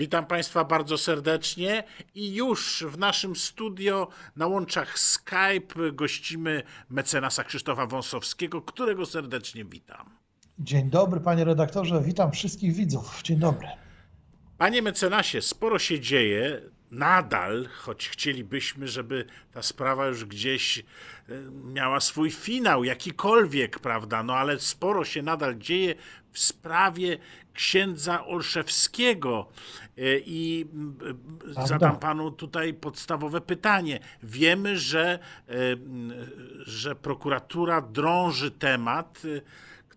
Witam Państwa bardzo serdecznie i już w naszym studio na łączach Skype gościmy mecenasa Krzysztofa Wąsowskiego, którego serdecznie witam. Dzień dobry, panie redaktorze. Witam wszystkich widzów. Dzień dobry. Panie mecenasie, sporo się dzieje. Nadal, choć chcielibyśmy, żeby ta sprawa już gdzieś e, miała swój finał, jakikolwiek, prawda? No ale sporo się nadal dzieje w sprawie księdza Olszewskiego. E, I zadam panu tutaj podstawowe pytanie. Wiemy, że, e, że prokuratura drąży temat,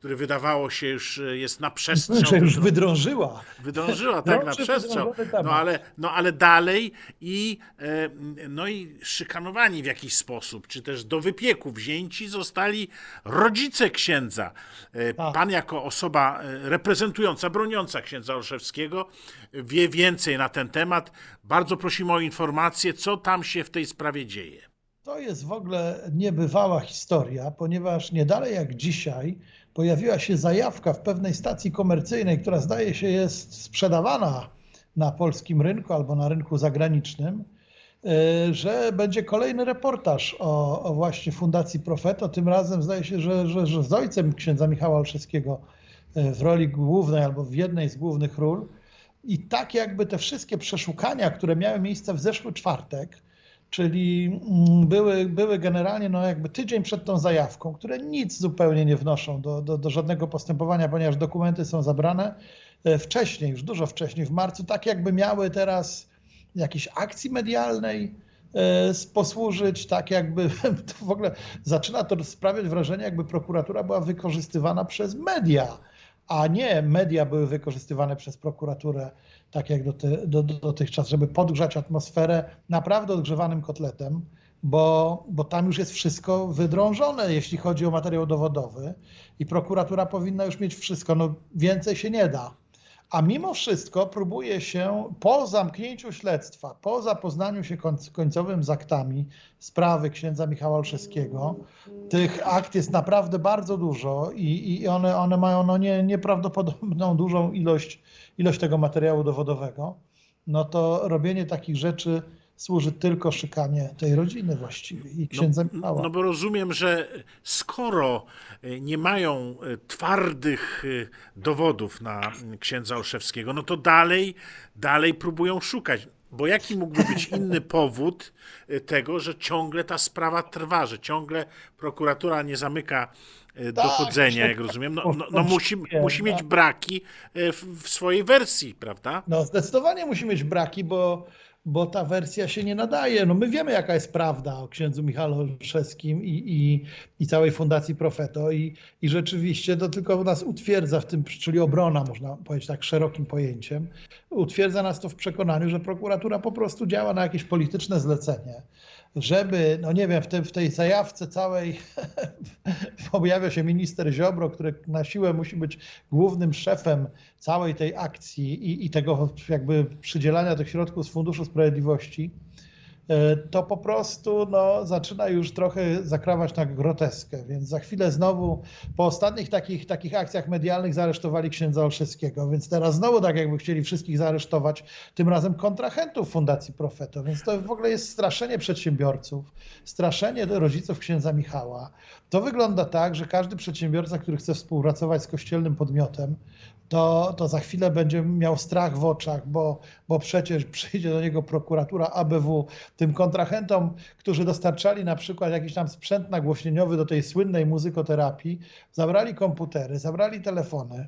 który wydawało się już e, jest na przestrzał. Już wydrążyła. Wydążyła tak na przestrzał. No ale, no ale dalej i, e, no i szykanowani w jakiś sposób, czy też do wypieku wzięci zostali rodzice księdza. E, Tak. Pan jako osoba reprezentująca, broniąca księdza Olszewskiego wie więcej na ten temat. Bardzo prosimy o informację, co tam się w tej sprawie dzieje. To jest w ogóle niebywała historia, ponieważ nie dalej jak dzisiaj pojawiła się zajawka w pewnej stacji komercyjnej, która zdaje się jest sprzedawana na polskim rynku albo na rynku zagranicznym, e, że będzie kolejny reportaż o, o właśnie Fundacji Profeto. Tym razem zdaje się, że, że, że z ojcem księdza Michała Olszewskiego e, w roli głównej albo w jednej z głównych ról. I tak jakby te wszystkie przeszukania, które miały miejsce w zeszły czwartek, czyli mm, były, były generalnie no jakby tydzień przed tą zajawką, które nic zupełnie nie wnoszą do, do, do żadnego postępowania, ponieważ dokumenty są zabrane e, wcześniej, już dużo wcześniej, w marcu, tak jakby miały teraz jakiejś akcji medialnej e, posłużyć, tak jakby w ogóle zaczyna to sprawiać wrażenie, jakby prokuratura była wykorzystywana przez media, a nie media były wykorzystywane przez prokuraturę tak jak doty, do, do, dotychczas, żeby podgrzać atmosferę naprawdę odgrzewanym kotletem, bo, bo tam już jest wszystko wydrążone, jeśli chodzi o materiał dowodowy i prokuratura powinna już mieć wszystko, no więcej się nie da. A mimo wszystko próbuje się po zamknięciu śledztwa, po zapoznaniu się końc- końcowym z aktami sprawy księdza Michała Olszewskiego, tych akt jest naprawdę bardzo dużo i, i one, one mają no nie, nieprawdopodobną dużą ilość, ilość tego materiału dowodowego, no to robienie takich rzeczy służy tylko szykanie tej rodziny właściwie i księdza Michała. No bo rozumiem, że skoro e, nie mają e, twardych e, dowodów na księdza Olszewskiego, no to dalej, dalej próbują szukać. Bo jaki mógłby być inny powód tego, że ciągle ta sprawa trwa, że ciągle prokuratura nie zamyka e, dochodzenia, jak rozumiem. No, no, no musi, musi mieć braki e, w, w swojej wersji, prawda? No zdecydowanie musi mieć braki, bo, bo ta wersja się nie nadaje. No my wiemy, jaka jest prawda o księdzu Michale Olszewskim i, i, i całej Fundacji Profeto i, i rzeczywiście to tylko nas utwierdza w tym, czyli obrona, można powiedzieć tak szerokim pojęciem, utwierdza nas to w przekonaniu, że prokuratura po prostu działa na jakieś polityczne zlecenie, żeby, no nie wiem, w, tej w tej zajawce całej pojawia się minister Ziobro, który na siłę musi być głównym szefem całej tej akcji i, i tego jakby przydzielania tych środków z Funduszu Sprawiedliwości, to po prostu no, zaczyna już trochę zakrawać na groteskę. Więc za chwilę znowu po ostatnich takich, takich akcjach medialnych zaaresztowali księdza Olszewskiego, więc teraz znowu tak jakby chcieli wszystkich zaaresztować, tym razem kontrahentów Fundacji Profeto. Więc to w ogóle jest straszenie przedsiębiorców, straszenie rodziców księdza Michała. To wygląda tak, że każdy przedsiębiorca, który chce współpracować z kościelnym podmiotem, to, to za chwilę będzie miał strach w oczach, bo, bo przecież przyjdzie do niego prokuratura ABW, tym kontrahentom, którzy dostarczali na przykład jakiś tam sprzęt nagłośnieniowy do tej słynnej muzykoterapii, zabrali komputery, zabrali telefony,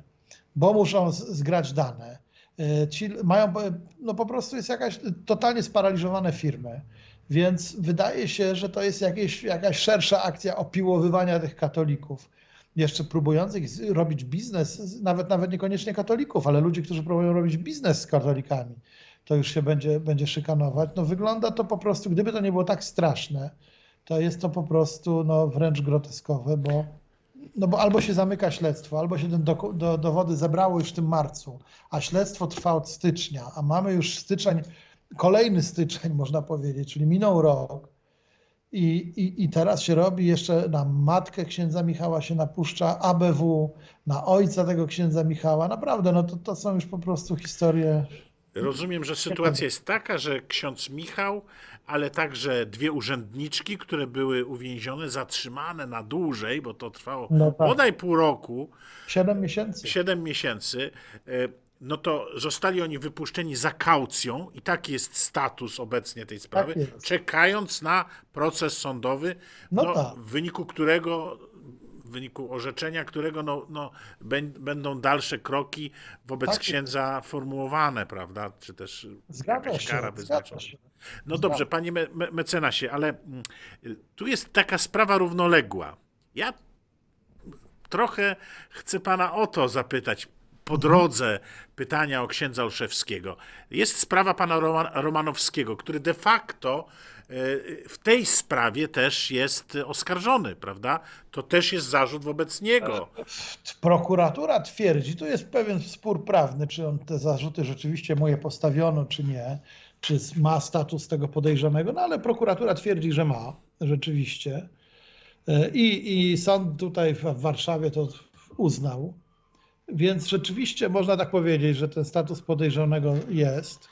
bo muszą zgrać dane. E, Ci mają, no po prostu jest jakaś totalnie sparaliżowane firmy. Więc wydaje się, że to jest jakieś, jakaś szersza akcja opiłowywania tych katolików jeszcze próbujących robić biznes, nawet, nawet niekoniecznie katolików, ale ludzi, którzy próbują robić biznes z katolikami, to już się będzie, będzie szykanować. No wygląda to po prostu, gdyby to nie było tak straszne, to jest to po prostu no, wręcz groteskowe, bo, no bo albo się zamyka śledztwo, albo się ten doku- do, dowody zebrało już w tym marcu, a śledztwo trwa od stycznia, a mamy już styczeń, kolejny styczeń można powiedzieć, czyli minął rok, i, i, I teraz się robi jeszcze na matkę księdza Michała się napuszcza ABW, na ojca tego księdza Michała. Naprawdę, no to, to są już po prostu historie. rozumiem, że sytuacja jest taka, że ksiądz Michał, ale także dwie urzędniczki, które były uwięzione, zatrzymane na dłużej, bo to trwało No tak. bodaj pół roku, Siedem miesięcy. 7 miesięcy, e, no to zostali oni wypuszczeni za kaucją i taki jest status obecnie tej sprawy, Tak czekając na proces sądowy, No no, tak. w wyniku którego w wyniku orzeczenia, którego no, no, bę- będą dalsze kroki wobec Tak. księdza formułowane, prawda? Czy też Zgadza jakaś się. kara wyznaczona. się. No dobrze, panie me me mecenasie, ale mm, tu jest taka sprawa równoległa. Ja trochę chcę pana o to zapytać. Po drodze pytania o księdza Olszewskiego. Jest sprawa pana Roma Romanowskiego, który de facto y, w tej sprawie też jest oskarżony, prawda? To też jest zarzut wobec niego. Prokuratura twierdzi, tu jest pewien spór prawny, czy on te zarzuty rzeczywiście mu je postawiono, czy nie, czy ma status tego podejrzanego, no ale prokuratura twierdzi, że ma, rzeczywiście. E, I, i sąd tutaj w Warszawie to uznał. Więc rzeczywiście można tak powiedzieć, że ten status podejrzanego jest.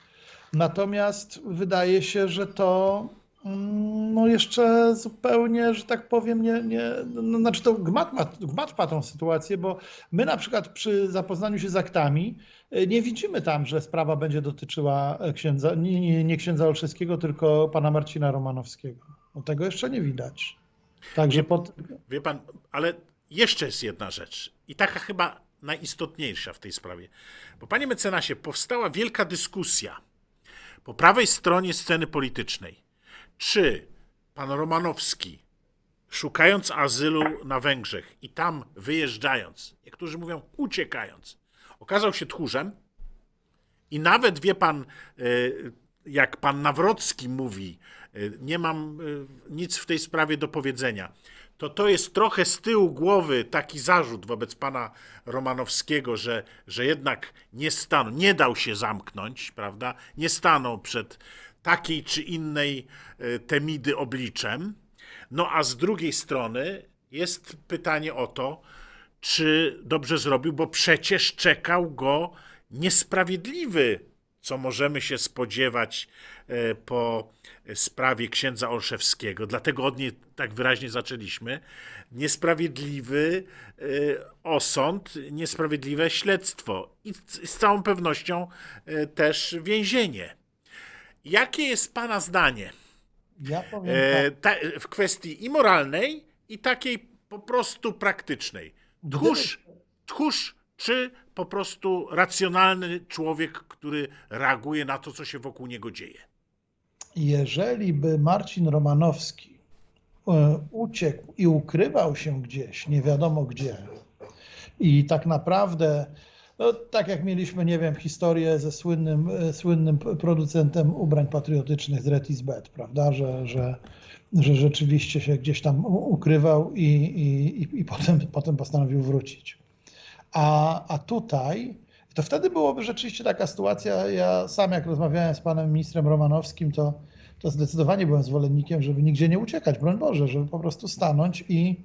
Natomiast wydaje się, że to mm, no jeszcze zupełnie, że tak powiem, nie, nie no, znaczy to gmatma, gmatwa tą sytuację, bo my na przykład przy zapoznaniu się z aktami y, nie widzimy tam, że sprawa będzie dotyczyła e, księdza, nie, nie, nie księdza Olszewskiego, tylko pana Marcina Romanowskiego. No tego jeszcze nie widać. Także pod, Wie pan, ale jeszcze jest jedna rzecz i taka chyba najistotniejsza w tej sprawie. Bo panie mecenasie, powstała wielka dyskusja po prawej stronie sceny politycznej. Czy pan Romanowski, szukając azylu na Węgrzech i tam wyjeżdżając, niektórzy mówią uciekając, okazał się tchórzem i nawet wie pan, y, jak pan Nawrocki mówi, y, nie mam y, nic w tej sprawie do powiedzenia, to to jest trochę z tyłu głowy taki zarzut wobec pana Romanowskiego, że, że jednak nie stanął, nie dał się zamknąć, prawda? Nie stanął przed takiej czy innej y, temidy obliczem. No a z drugiej strony jest pytanie o to, czy dobrze zrobił, bo przecież czekał go niesprawiedliwy, co możemy się spodziewać e, po sprawie księdza Olszewskiego. Dlatego od niej tak wyraźnie zaczęliśmy. Niesprawiedliwy e, osąd, niesprawiedliwe śledztwo i z całą pewnością e, też więzienie. Jakie jest Pana zdanie? ja powiem tak, ta, w kwestii i moralnej, i takiej po prostu praktycznej. Tchórz, tchórz czy po prostu racjonalny człowiek, który reaguje na to, co się wokół niego dzieje? jeżeli by Marcin Romanowski e, uciekł i ukrywał się gdzieś, nie wiadomo gdzie, i tak naprawdę, no, tak jak mieliśmy, nie wiem, historię ze słynnym, e, słynnym producentem ubrań patriotycznych z Retisbet, prawda, że, że, że rzeczywiście się gdzieś tam ukrywał i, i, i potem, potem postanowił wrócić. A, a tutaj, to wtedy byłoby rzeczywiście taka sytuacja, ja sam jak rozmawiałem z panem ministrem Romanowskim, to, to zdecydowanie byłem zwolennikiem, żeby nigdzie nie uciekać, broń Boże, żeby po prostu stanąć i,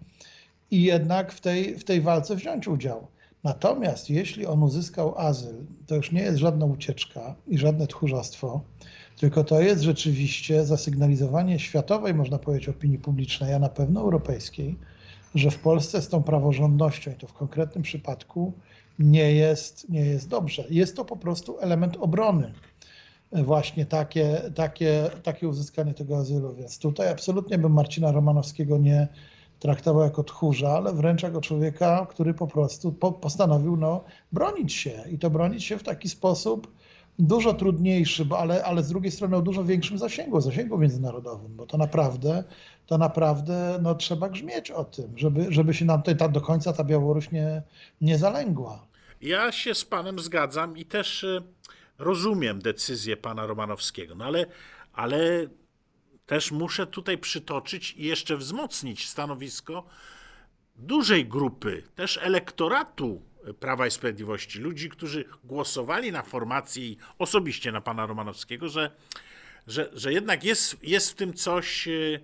i jednak w tej, w tej walce wziąć udział. Natomiast jeśli on uzyskał azyl, to już nie jest żadna ucieczka i żadne tchórzostwo, tylko to jest rzeczywiście zasygnalizowanie światowej, można powiedzieć, opinii publicznej, a na pewno europejskiej, że w Polsce z tą praworządnością, i to w konkretnym przypadku, nie jest, nie jest dobrze. Jest to po prostu element obrony. Właśnie takie, takie, takie uzyskanie tego azylu. Więc tutaj absolutnie bym Marcina Romanowskiego nie traktował jako tchórza, ale wręcz jako człowieka, który po prostu po, postanowił no, bronić się i to bronić się w taki sposób dużo trudniejszy, bo, ale, ale z drugiej strony o dużo większym zasięgu, zasięgu międzynarodowym, bo to naprawdę, to naprawdę no, trzeba grzmieć o tym, żeby, żeby się nam tutaj ta, do końca ta Białoruś nie, nie zalęgła. Ja się z panem zgadzam i też y, rozumiem decyzję pana Romanowskiego, no ale, ale też muszę tutaj przytoczyć i jeszcze wzmocnić stanowisko dużej grupy, też elektoratu Prawa i Sprawiedliwości, ludzi, którzy głosowali na formację i osobiście na pana Romanowskiego, że, że, że jednak jest, jest w tym coś, y,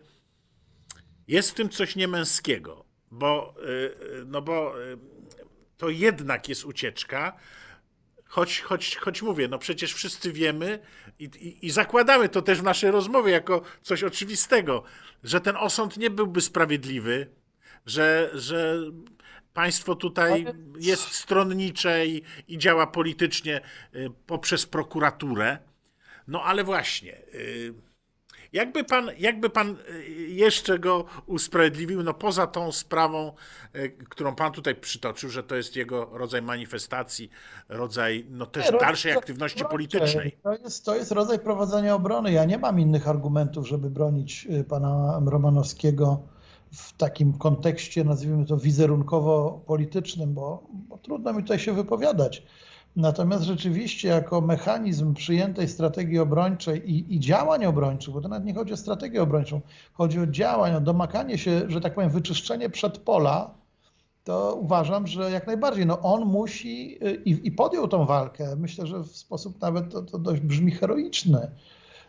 jest w tym coś niemęskiego, bo, y, y, no bo to jednak jest ucieczka, choć, choć, choć mówię, no przecież wszyscy wiemy i, i, i zakładamy to też w naszej rozmowie jako coś oczywistego, że ten osąd nie byłby sprawiedliwy, że, że państwo tutaj jest stronnicze i, i działa politycznie y, poprzez prokuraturę. No ale właśnie, y, jakby pan, jakby pan y, jeszcze go usprawiedliwił, no poza tą sprawą, którą pan tutaj przytoczył, że to jest jego rodzaj manifestacji, rodzaj no też Nie, rodzaj dalszej aktywności obrończej. politycznej. To jest, to jest rodzaj prowadzenia obrony. Ja nie mam innych argumentów, żeby bronić pana Romanowskiego w takim kontekście, nazwijmy to wizerunkowo-politycznym, bo, bo trudno mi tutaj się wypowiadać. Natomiast rzeczywiście, jako mechanizm przyjętej strategii obrończej i, i działań obrończych, bo to nawet nie chodzi o strategię obrończą, chodzi o działań, o domakanie się, że tak powiem, wyczyszczenie przedpola, to uważam, że jak najbardziej. No on musi y, i, i podjął tą walkę. Myślę, że w sposób nawet to, to dość brzmi heroiczny,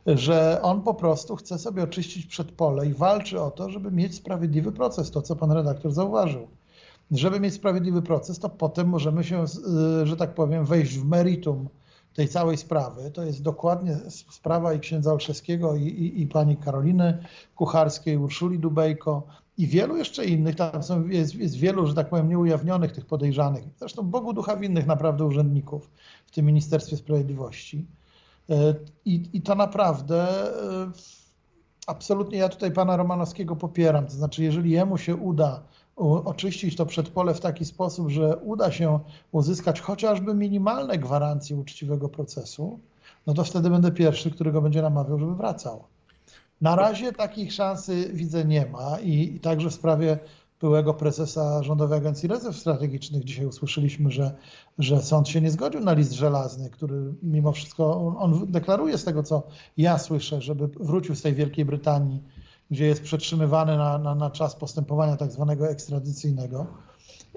że on po prostu chce sobie oczyścić przedpole i walczy o to, żeby mieć sprawiedliwy proces. To, co pan redaktor zauważył. Żeby mieć sprawiedliwy proces, to potem możemy się, y, że tak powiem, wejść w meritum tej całej sprawy. To jest dokładnie sprawa i księdza Olszewskiego, i, i, i pani Karoliny Kucharskiej, Urszuli Dubejko i wielu jeszcze innych. Tam są, jest, jest wielu, że tak powiem, nieujawnionych tych podejrzanych. Zresztą Bogu ducha winnych naprawdę urzędników w tym Ministerstwie Sprawiedliwości. E, I, i to naprawdę e, absolutnie ja tutaj pana Romanowskiego popieram. To znaczy, jeżeli jemu się uda oczyścić to przedpole w taki sposób, że uda się uzyskać chociażby minimalne gwarancje uczciwego procesu, no to wtedy będę pierwszy, który go będzie namawiał, żeby wracał. Na razie takich szansy widzę nie ma i, i także w sprawie byłego prezesa Rządowej Agencji Rezerw Strategicznych dzisiaj usłyszeliśmy, że, że sąd się nie zgodził na list żelazny, który mimo wszystko on, deklaruje z tego, co ja słyszę, żeby wrócił z tej Wielkiej Brytanii, gdzie jest przetrzymywany na, na, na czas postępowania tak zwanego ekstradycyjnego.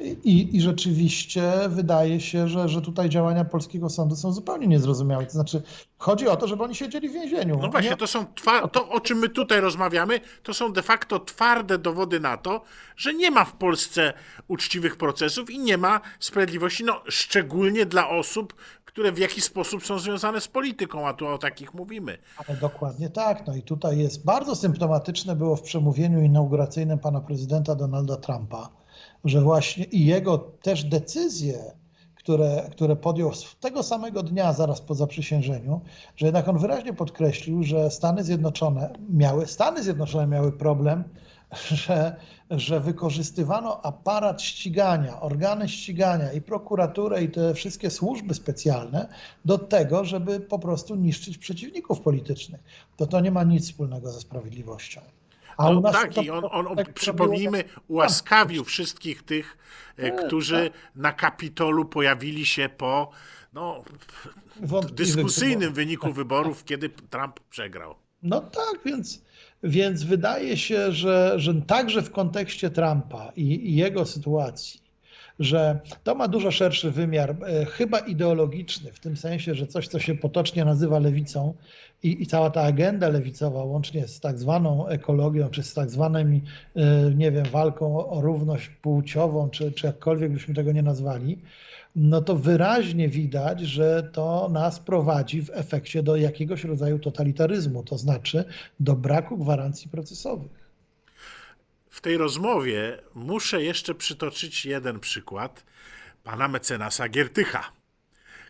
I, I rzeczywiście wydaje się, że, że tutaj działania polskiego sądu są zupełnie niezrozumiałe. To znaczy, chodzi o to, żeby oni siedzieli w więzieniu. No właśnie, Nie- to są to, o czym my tutaj rozmawiamy, to są de facto twarde dowody na to, że nie ma w Polsce uczciwych procesów i nie ma sprawiedliwości, no szczególnie dla osób, które w jakiś sposób są związane z polityką, a tu o takich mówimy. Ale dokładnie tak. No i tutaj jest bardzo symptomatyczne było w przemówieniu inauguracyjnym pana prezydenta Donalda Trumpa, że właśnie i jego też decyzje, które, które podjął tego samego dnia, zaraz po zaprzysiężeniu, że jednak on wyraźnie podkreślił, że Stany Zjednoczone miały, Stany Zjednoczone miały problem, że, że wykorzystywano aparat ścigania, organy ścigania i prokuraturę i te wszystkie służby specjalne do tego, żeby po prostu niszczyć przeciwników politycznych. To to nie ma nic wspólnego ze sprawiedliwością. A No u nas tak, to- i on, on, on tak przypomnijmy, robiło- ułaskawił wszystkich tych, e, tak. którzy na Kapitolu pojawili się po no, dyskusyjnym wyborów. wyniku wyborów, kiedy Trump przegrał. No tak, więc, więc wydaje się, że, że także w kontekście Trumpa i, i jego sytuacji, że to ma dużo szerszy wymiar, e, chyba ideologiczny, w tym sensie, że coś, co się potocznie nazywa lewicą i, i cała ta agenda lewicowa, łącznie z tak zwaną ekologią, czy z tak zwanymi, e, nie wiem, walką o, o równość płciową, czy, czy jakkolwiek byśmy tego nie nazwali, no to wyraźnie widać, że to nas prowadzi w efekcie do jakiegoś rodzaju totalitaryzmu, to znaczy do braku gwarancji procesowych. W tej rozmowie muszę jeszcze przytoczyć jeden przykład pana mecenasa Giertycha,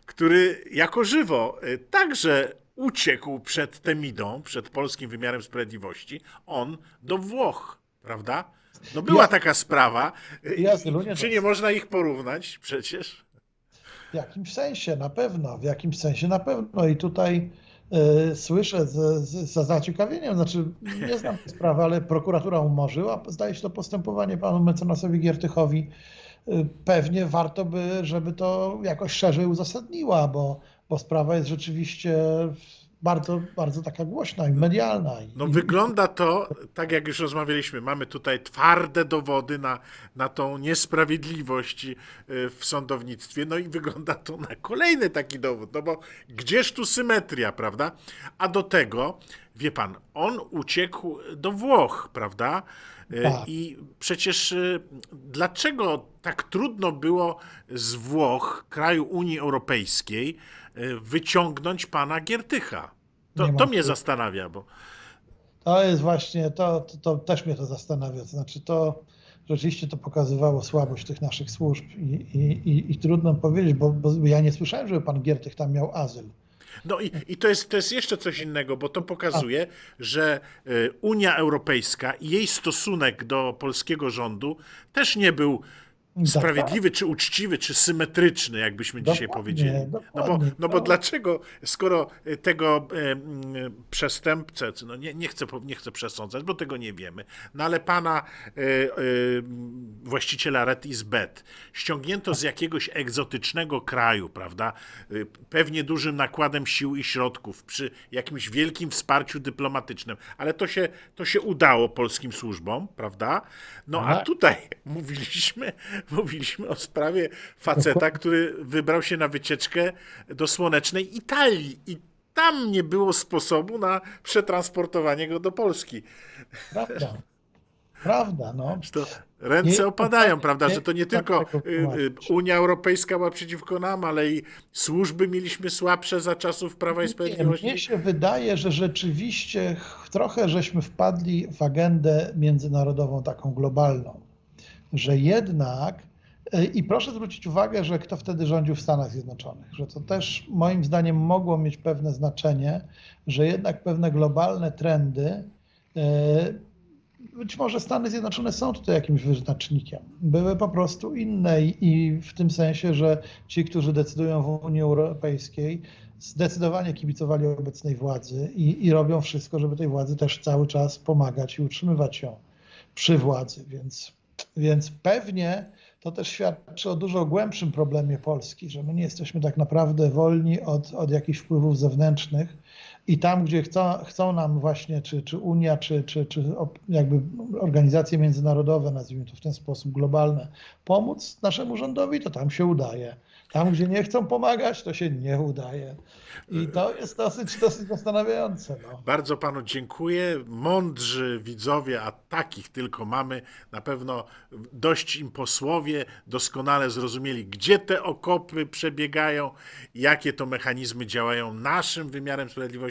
który jako żywo y, także uciekł przed Temidą, przed polskim wymiarem sprawiedliwości, on do Włoch, prawda? No była Ja- taka sprawa. Y, Jasne, nie Czy nie można ich porównać przecież? W jakimś sensie na pewno, w jakimś sensie na pewno. I tutaj słyszę z, z, z zaciekawieniem, znaczy nie znam tej sprawy, ale prokuratura umorzyła, zdaje się to postępowanie panu mecenasowi Giertychowi. Y, pewnie warto by, żeby to jakoś szerzej uzasadniła, bo, bo sprawa jest rzeczywiście bardzo, bardzo taka głośna i medialna. I, No i, wygląda to, tak jak już rozmawialiśmy, mamy tutaj twarde dowody na, na tą niesprawiedliwość y, w sądownictwie, no i wygląda to na kolejny taki dowód, no bo gdzież tu symetria, prawda? A do tego, wie pan, on uciekł do Włoch, prawda? Y, Tak. I przecież y, dlaczego tak trudno było z Włoch, kraju Unii Europejskiej, wyciągnąć pana Giertycha? To, to mnie zastanawia, bo To jest właśnie, to, to, to też mnie to zastanawia. To znaczy, to rzeczywiście to pokazywało słabość tych naszych służb i, i, i, i trudno powiedzieć, bo, bo ja nie słyszałem, żeby pan Giertych tam miał azyl. No i, i to, jest, to jest jeszcze coś innego, bo to pokazuje, że y, Unia Europejska i jej stosunek do polskiego rządu też nie był sprawiedliwy, czy uczciwy, czy symetryczny, jakbyśmy dzisiaj Dokładnie, powiedzieli. No bo, no bo dlaczego, skoro y, tego y, mm, przestępcę, no nie, nie, chcę, nie chcę przesądzać, bo tego nie wiemy, no ale pana y, y, właściciela Red is ściągnięto z jakiegoś egzotycznego kraju, prawda, y, pewnie dużym nakładem sił i środków, przy jakimś wielkim wsparciu dyplomatycznym, ale to się, to się udało polskim służbom, prawda? No a Tak. tutaj mówiliśmy, mówiliśmy o sprawie faceta, który wybrał się na wycieczkę do słonecznej Italii i tam nie było sposobu na przetransportowanie go do Polski. Prawda. Prawda, no. To ręce Nie- opadają, prawda? nie- Że to nie tylko y, y. Unia Europejska była przeciwko nam, ale i służby mieliśmy słabsze za czasów Prawa i Sprawiedliwości. mnie się wydaje, że rzeczywiście ch- trochę żeśmy wpadli w agendę międzynarodową, taką globalną, że jednak, y, i proszę zwrócić uwagę, że kto wtedy rządził w Stanach Zjednoczonych, że to też moim zdaniem mogło mieć pewne znaczenie, że jednak pewne globalne trendy, y, być może Stany Zjednoczone są tutaj jakimś wyznacznikiem. Były po prostu inne i w tym sensie, że ci, którzy decydują w Unii Europejskiej, zdecydowanie kibicowali obecnej władzy i, i robią wszystko, żeby tej władzy też cały czas pomagać i utrzymywać ją przy władzy. Więc, więc pewnie to też świadczy o dużo głębszym problemie Polski, że my nie jesteśmy tak naprawdę wolni od, od jakichś wpływów zewnętrznych. I tam, gdzie chcą, chcą nam właśnie, czy, czy Unia, czy, czy, czy jakby organizacje międzynarodowe, nazwijmy to w ten sposób globalne, pomóc naszemu rządowi, to tam się udaje. Tam, gdzie nie chcą pomagać, to się nie udaje. I to jest dosyć, dosyć zastanawiające. No. Bardzo panu dziękuję. Mądrzy widzowie, a takich tylko mamy, na pewno dość im posłowie doskonale zrozumieli, gdzie te okopy przebiegają, jakie to mechanizmy działają naszym wymiarem sprawiedliwości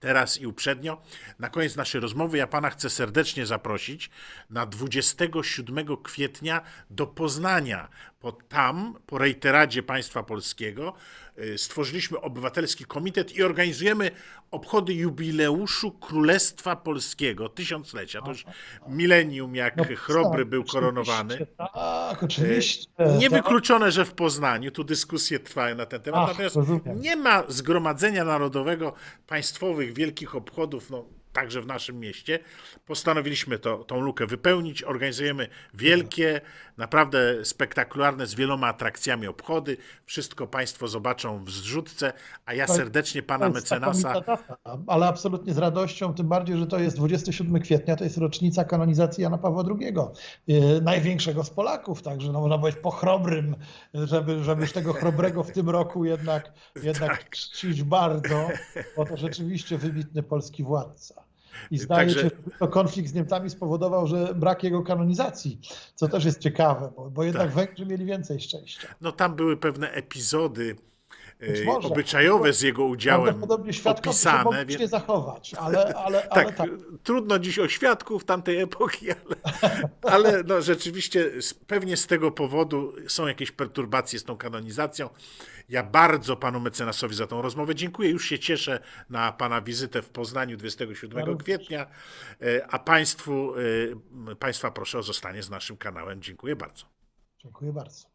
teraz i uprzednio. Na koniec naszej rozmowy ja pana chcę serdecznie zaprosić na 27 kwietnia do Poznania. Bo tam, po rejteradzie państwa polskiego, y, stworzyliśmy obywatelski komitet i organizujemy obchody jubileuszu Królestwa Polskiego, tysiąclecia. To już milenium, jak No, Chrobry tak, był koronowany. oczywiście, Tak, oczywiście. Niewykluczone, że w Poznaniu, tu dyskusje trwają na ten temat, Ach, natomiast rozumiem. nie ma Zgromadzenia Narodowego państwowych wielkich obchodów, no, także w naszym mieście. Postanowiliśmy to, tą lukę wypełnić. Organizujemy wielkie, naprawdę spektakularne, z wieloma atrakcjami obchody. Wszystko Państwo zobaczą w zrzutce, a ja To- serdecznie Pana mecenasa data, ale absolutnie z radością, tym bardziej, że to jest 27 kwietnia, to jest rocznica kanonizacji Jana Pawła II, yy, największego z Polaków, także no, można powiedzieć pochrobrym, żeby, żeby już tego chrobrego w tym roku jednak, jednak Tak. czcić bardzo, bo to rzeczywiście wybitny polski władca. I zdaje Także- się, że to konflikt z Niemcami spowodował, że brak jego kanonizacji, co też jest ciekawe, bo, bo jednak Tak. Węgrzy mieli więcej szczęścia. No tam były pewne epizody może. obyczajowe z jego udziałem opisane. więc- zachować, ale, ale, ale Tak, tak. trudno dziś o świadków tamtej epoki, ale, ale no, rzeczywiście pewnie z tego powodu są jakieś perturbacje z tą kanonizacją. Ja bardzo panu mecenasowi za tą rozmowę dziękuję. Już się cieszę na pana wizytę w Poznaniu 27 Ja również. kwietnia, E, a państwu, e, państwa proszę o zostanie z naszym kanałem. Dziękuję bardzo. Dziękuję bardzo.